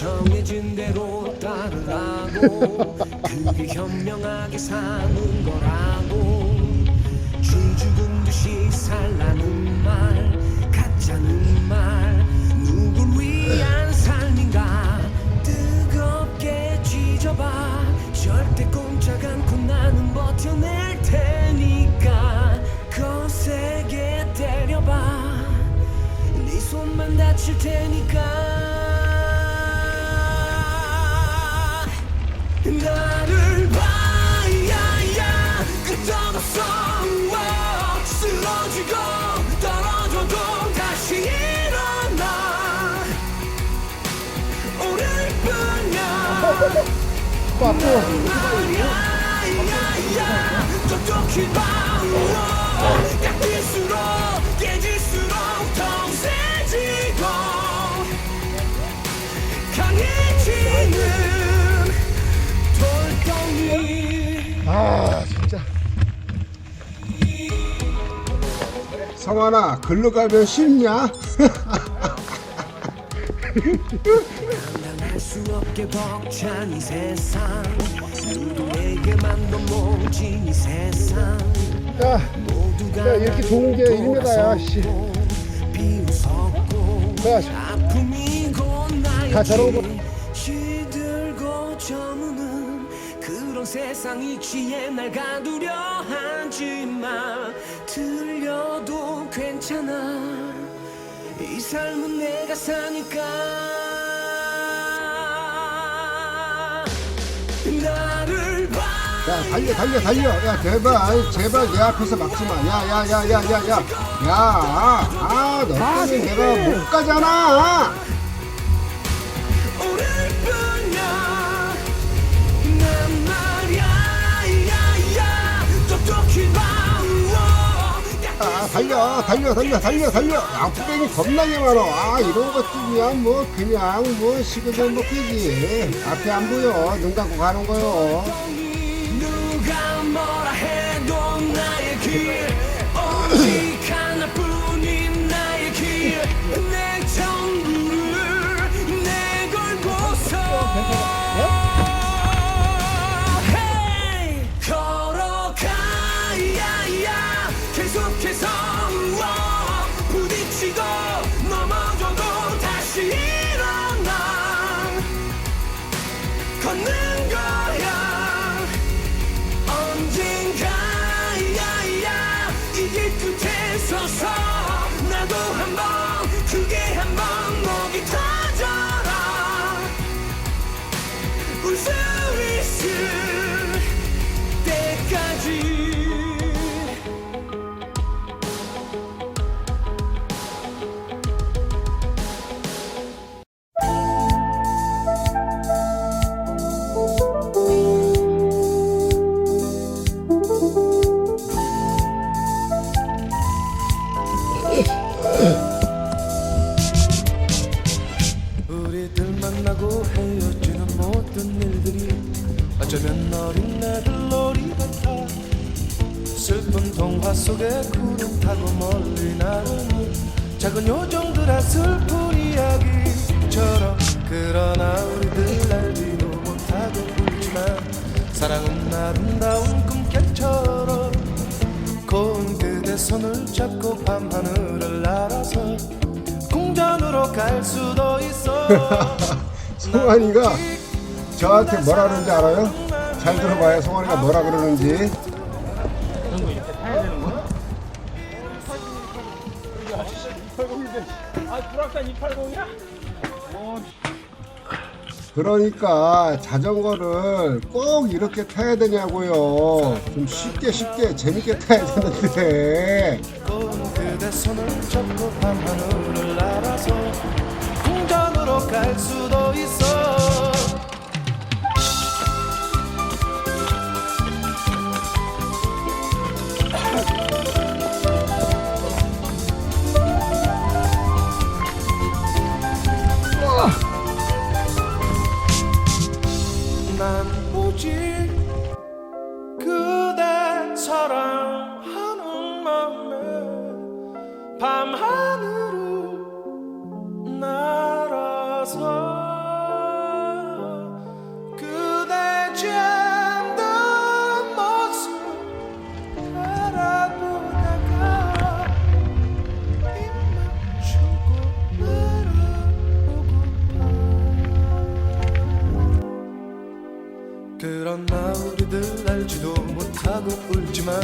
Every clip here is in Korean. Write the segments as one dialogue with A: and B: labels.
A: 정해진 대로 따르라고. 그게 현명하게 사는 거라고. 쥐 죽은 듯이 살라는 말 가짜는 말. 누굴 위한 삶인가? 뜨겁게 쥐져봐. 절대 꼼짝 않고 나는 버텨낼 테니까. 거세게 때려봐. 네 손만 다칠 테니까
B: 아 진짜 성환아 글로 가면 쉽냐?
A: 수 없게 벅찬 이 세상. 누구에게만 더 모진 이 세상.
B: 야
A: 모두가
B: 야, 이렇게 좋은 게 일메다야, 씨.
A: 비웃었고
B: 야, 다 저러고
A: 나였지 시들고 저무는 그런 세상이 취해 날 가두려 하지만 들려도 괜찮아. 이 삶은 내가 사니까
B: 야 달려 달려 달려. 야 제발 제발 내 앞에서 막지마. 야야야 야 야 야 야 야 아너 때문에 내가 못 가잖아.
A: 오늘뿐이야 난 말야 야야. 똑똑히 봐워
B: 아 달려 달려 달려 달려 달려. 야 후배이 겁나게 많어. 아 이런 것들이야. 뭐 그냥 뭐 식으면 먹히지. 앞에 안 보여. 눈 감고 가는 거요
A: 어쩌면 어린 애들 놀이 같아. 슬픈 동화 속에 구름 타고 멀리 나르는 작은 요정들의 슬픈 이야기처럼 그러나 우리들 알지도 못하고 울지만 사랑은 아름다운 꿈결처럼 고운 그대 손을 잡고 밤하늘을 날아서 궁전으로 갈 수도 있어.
B: 성환이가 저한테 뭐라 그러는지 알아요? 잘 들어봐요. 성환이가 뭐라 그러는지. 그러니까 자전거를 꼭 이렇게 타야 되냐고요. 좀 쉽게 쉽게 재밌게 타야 되는데.
A: 손을 잡고 밤하늘을 날아서 궁전으로 갈 수도
C: 그러나 우리들 알지도 못하고 울지만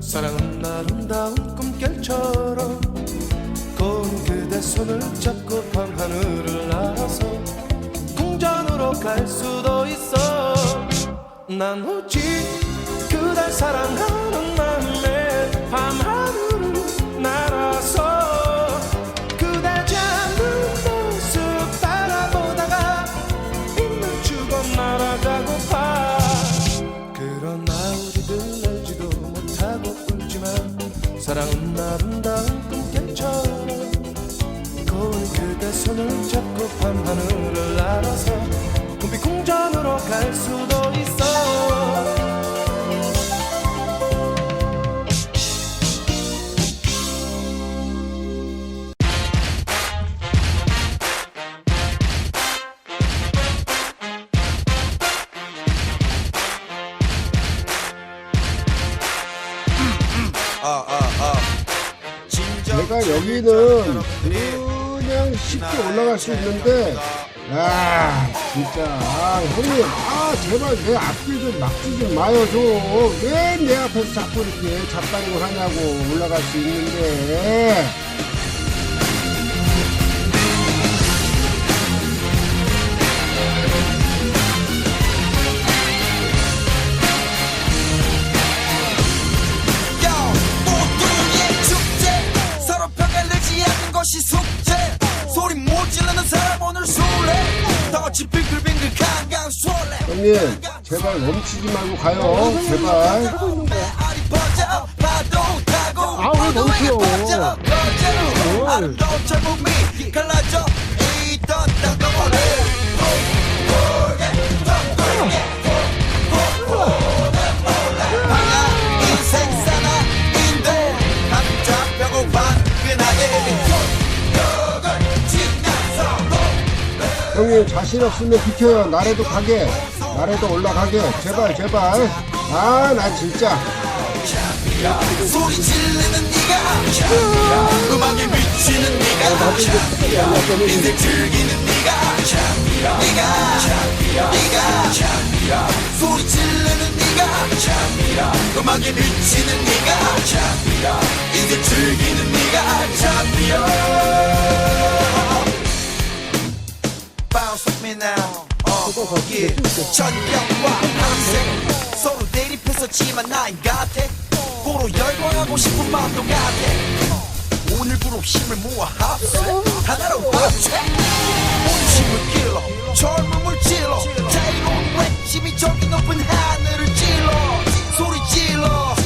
C: 사랑은 아름다운 꿈결처럼 고운 그대 손을 잡고 밤하늘을 날 갈 수도 있어. 난 오직 그댈 사랑하는
B: 내가 여기는 그냥 쉽게 올라갈 수 있는데 아 진짜. 아, 형님 아 제발 내 앞길 좀 막지 좀 마요 좀왜 내 앞에서 자꾸 이렇게 잡다니고 하냐고 올라갈 수 있는데 형님 제발 멈추지 말고 가요. 제발.
D: 알이 퍼져 파도 타고.
B: 아, 왜
D: 모두에게
B: 멈춰?
D: 퍼
B: 자신 없으면 비켜요 나래도 가게 나래도 올라가게 제발 제발 아 나 진짜
D: 음악에 미치는 네가 인생 즐기는 네가 네가 어, yeah. 전력과 함색 서로 대립했었지만 나인 같아. 고로 열광하고 싶은 마음도 같아. 오늘부로 힘을 모아 합세. 하나로 합체 온심을 길러 젊음을 질러. 자유로운 외침이 저기 높은 하늘을 찔러. 소리 질러